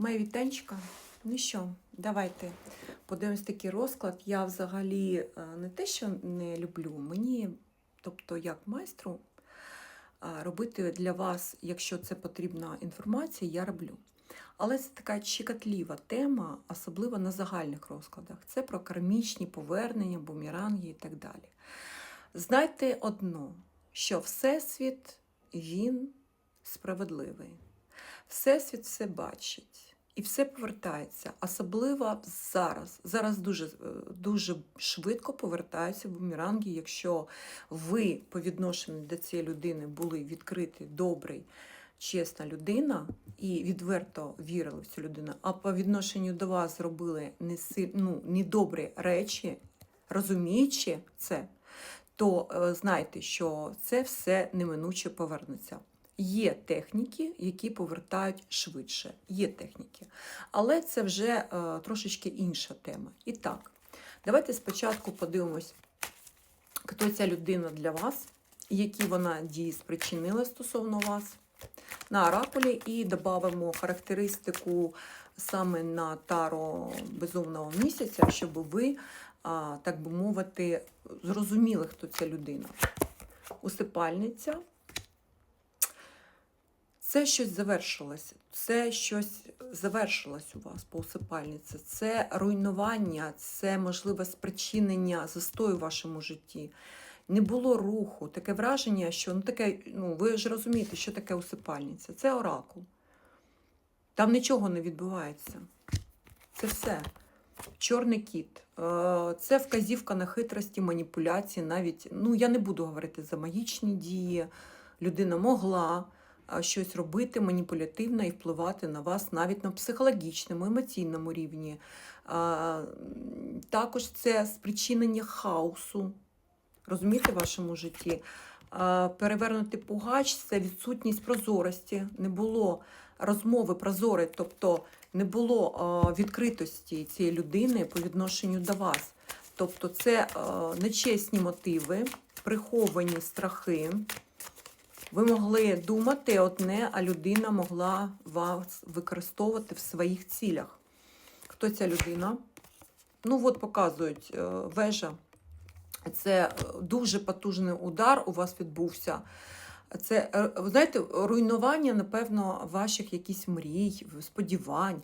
Моя вітанчика. Ну що, давайте подивимось такий розклад. Я взагалі е, не те, що не люблю, мені, тобто як майстру, робити для вас, якщо це потрібна інформація, я роблю. Але це така чекатлива тема, особливо на загальних розкладах. Це про кармічні повернення, бумеранги і так далі. Знайте одно, що Всесвіт, він справедливий. Всесвіт все бачить і все повертається, особливо зараз. Зараз дуже, е, дуже швидко повертаються бумеранги, якщо ви по відношенню до цієї людини були відкриті, добрий, чесна людина і відверто вірили в цю людину, а по відношенню до вас зробили неси- ну, недобрі речі, розуміючи це, то е, знайте, що це все неминуче повернеться. Є техніки, які повертають швидше. Є техніки. Але це вже е, трошечки інша тема. І так, давайте спочатку подивимось, хто ця людина для вас, які вона дії спричинила стосовно вас на оракулі, і додамо характеристику саме на таро безумного місяця, щоб ви, а, так би мовити, зрозуміли, хто ця людина. Усипальниця. Це щось завершилось, це щось завершилось у вас по усипальниці. Це руйнування, це можливе спричинення застою в вашому житті. Не було руху, таке враження, що ну таке, ну ви ж розумієте, що таке усипальниця. Це оракул. Там нічого не відбувається. Це все. Чорний кіт. Е, Це вказівка на хитрості, маніпуляції, навіть, ну я не буду говорити за магічні дії. Людина могла щось робити маніпулятивно і впливати на вас навіть на психологічному, емоційному рівні. Також це спричинення хаосу, розумієте, в вашому житті. Перевернути пугач це відсутність прозорості. Не було розмови прозорої, тобто не було відкритості цієї людини по відношенню до вас. Тобто це нечесні мотиви, приховані страхи. Ви могли думати одне, а людина могла вас використовувати в своїх цілях. Хто ця людина? Ну, от показують е, вежа. Це е, дуже потужний удар у вас відбувся. Це, е, знаєте, руйнування, напевно, ваших якісь мрій, сподівань.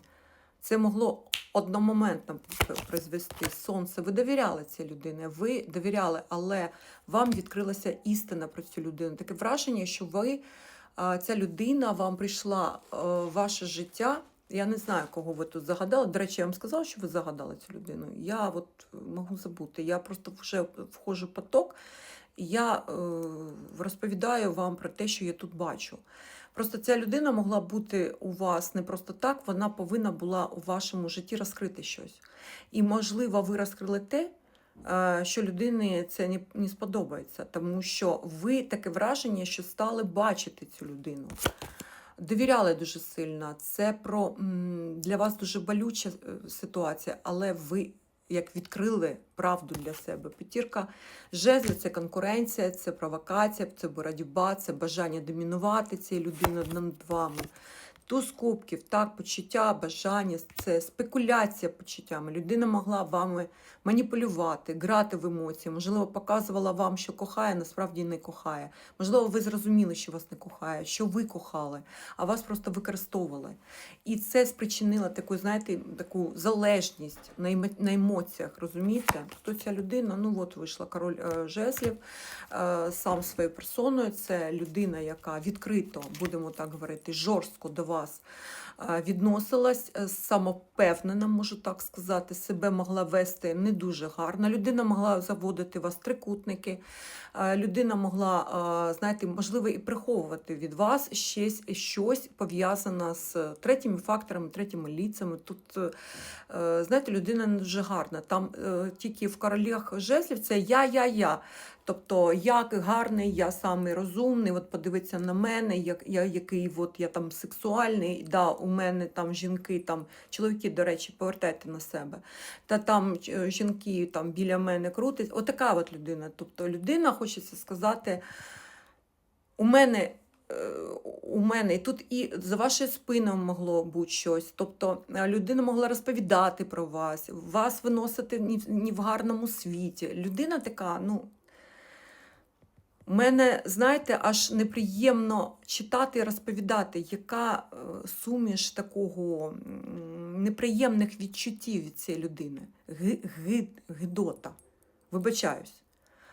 Це могло одномоментно призвести сонце. Ви довіряли цій людині, ви довіряли, але вам відкрилася істина про цю людину. Таке враження, що ви, ця людина вам прийшла е, ваше життя. Я не знаю, кого ви тут загадали. До речі, я вам сказала, що ви загадали цю людину. Я от можу забути. Я просто вже входжу в поток, я е, розповідаю вам про те, що я тут бачу. Просто ця людина могла бути у вас не просто так, вона повинна була у вашому житті розкрити щось. І, можливо, ви розкрили те, е, що людині це не, сподобається, тому що ви таке враження, що стали бачити цю людину. Довіряли дуже сильно. Це про для вас дуже болюча е, ситуація, але ви як відкрили правду для себе. П'ятірка жезли – це конкуренція, це провокація, це боротьба, це бажання домінувати цією людиною над вами. Туз кубків, так, почуття, бажання, це спекуляція почуттями. Людина могла вами маніпулювати, грати в емоції, можливо, показувала вам, що кохає, насправді не кохає. Можливо, ви зрозуміли, що вас не кохає, що ви кохали, а вас просто використовували. І це спричинило таку, знаєте, таку залежність на емо- на емоціях. Розумієте? Хто ця людина? Ну от вийшла король е, жезлів е, сам своєю персоною. Це людина, яка відкрито, будемо так говорити, жорстко до вас відносилась, е, самовпевнена, можу так сказати, себе могла вести не дуже гарно. Людина могла заводити вас трикутники. Людина могла, знаєте, можливо, і приховувати від вас щось, щось пов'язане з третіми факторами, третіми ліцями. Тут, е, е, знаєте, людина не дуже гарна. Там тільки в королях жезлів це я, я, я. Тобто, як гарний, я самий розумний, от подивиться на мене, як я який от я там сексуальний, да, у мене там жінки, там чоловіки, до речі, повертайте на себе. Та там е, жінки там біля мене крутять. Отака от людина. Тобто людина, хочеться сказати, у мене е, у мене, і тут і за вашою спиною могло бути щось. Тобто е, людина могла розповідати про вас, вас виносити ні в гарному світі. Людина така, ну. Мене, знаєте, аж неприємно читати і розповідати, яка е, суміш такого неприємних відчуттів від цієї людини. Ги, ги, гидота. Вибачаюсь.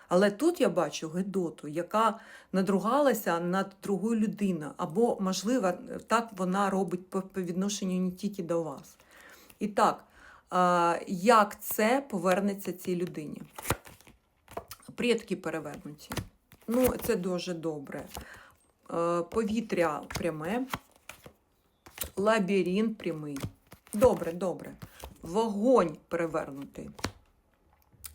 Але тут я бачу гидоту, яка надругалася над другою людиною, або, можливо, так вона робить по відношенню не тільки до вас. І так, як це повернеться цій людині? Предки перевернуті. Ну, це дуже добре. Е, Повітря пряме, лабіринт прямий. Добре, добре. Вогонь перевернутий.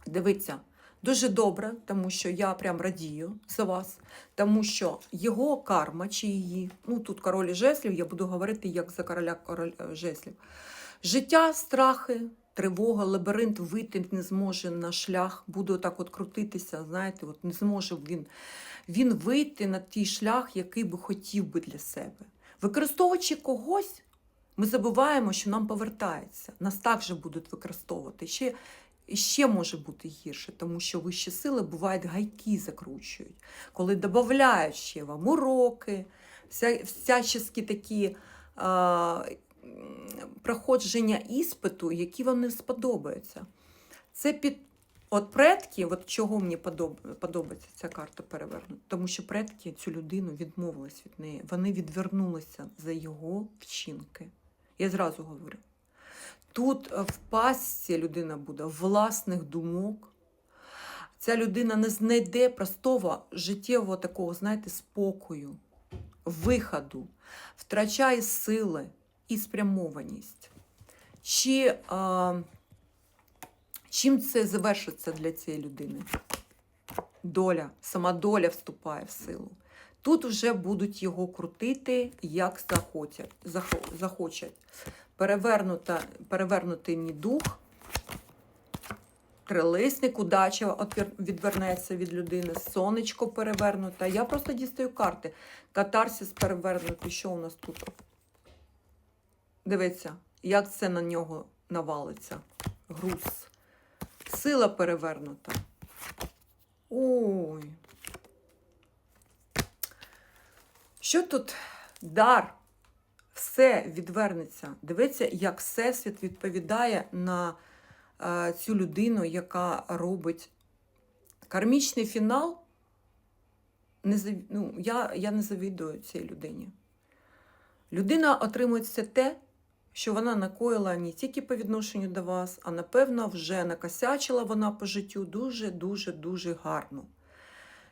Дивіться, дуже добре, тому що я прям радію за вас, тому що його карма чи її, ну тут король жеслів, я буду говорити як за короля король е, жеслів. Життя, страхи, тривога, лабіринт вийти не зможе на шлях, буде отак от крутитися, знаєте, от не зможе він, він вийти на той шлях, який би хотів би для себе. Використовуючи когось, ми забуваємо, що нам повертається. Нас також будуть використовувати. Ще, ще може бути гірше, тому що вищі сили бувають гайки закручують, коли додають ще вам уроки, вся, всячески такі проходження іспиту, які вам не сподобаються. Це під От предки, от чого мені подобається ця карта перевернута, тому що предки цю людину відмовились від неї. Вони відвернулися за його вчинки. Я зразу говорю. Тут е, в пастці людина буде власних думок. Ця людина не знайде простого життєвого такого, знаєте, спокою, виходу, втрачає сили і спрямованість. Чи а, чим це завершиться для цієї людини? Доля, сама доля вступає в силу. Тут вже будуть його крутити, як захотять. захочуть. Перевернута, перевернутий мій дух, трилисник, удача відвернеться від людини, сонечко перевернуте. Я просто дістаю карти. Катарсис перевернутий. Що у нас тут? Дивіться, як це на нього навалиться. Груз. Сила перевернута. Ой. Що тут? Дар. Все відвернеться. Дивіться, як Всесвіт відповідає на е, цю людину, яка робить кармічний фінал. Не ну, я, я не завідую цій людині. Людина отримує все те, що вона накоїла не тільки по відношенню до вас, а напевно вже накосячила вона по життю дуже-дуже дуже гарно.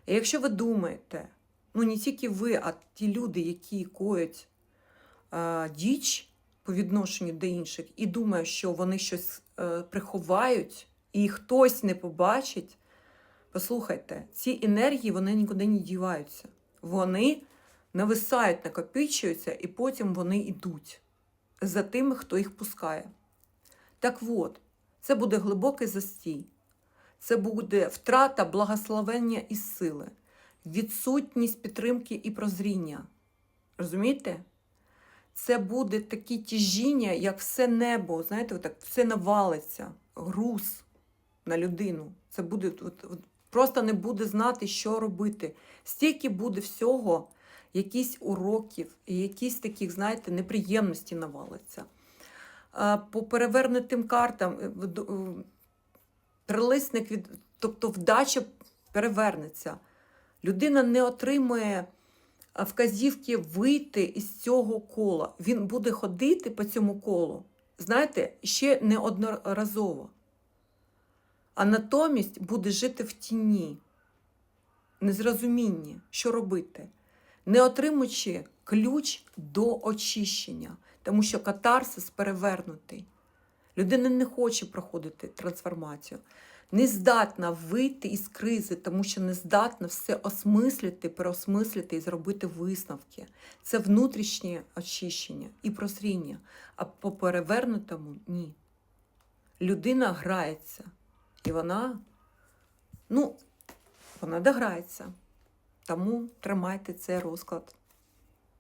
І якщо ви думаєте, ну не тільки ви, а ті люди, які коять е, діч по відношенню до інших, і думають, що вони щось е, приховають, і хтось не побачить, послухайте, ці енергії вони нікуди не діваються. Вони нависають, накопичуються, і потім вони йдуть за тими, хто їх пускає. Так от, це буде глибокий застій, це буде втрата благословення і сили, відсутність підтримки і прозріння. Розумієте? Це буде такі тяжіння, як все небо, знаєте, отак, все навалиться, груз на людину. Це буде от, от, просто не буде знати, що робити. Стільки буде всього, якісь уроків, якісь таких, знаєте, неприємності навалиться. По перевернутим картам е, е, трилисник від, тобто вдача перевернеться. Людина не отримує вказівки вийти із цього кола. Він буде ходити по цьому колу, знаєте, ще неодноразово. А натомість буде жити в тіні, незрозумінні, що робити, не отримуючи ключ до очищення, тому що катарсис перевернутий. Людина не хоче проходити трансформацію, не здатна вийти із кризи, тому що не здатна все осмислити, переосмислити і зробити висновки. Це внутрішнє очищення і прозріння. А по перевернутому ні. Людина грається, і вона, ну, вона дограється. Тому тримайте цей розклад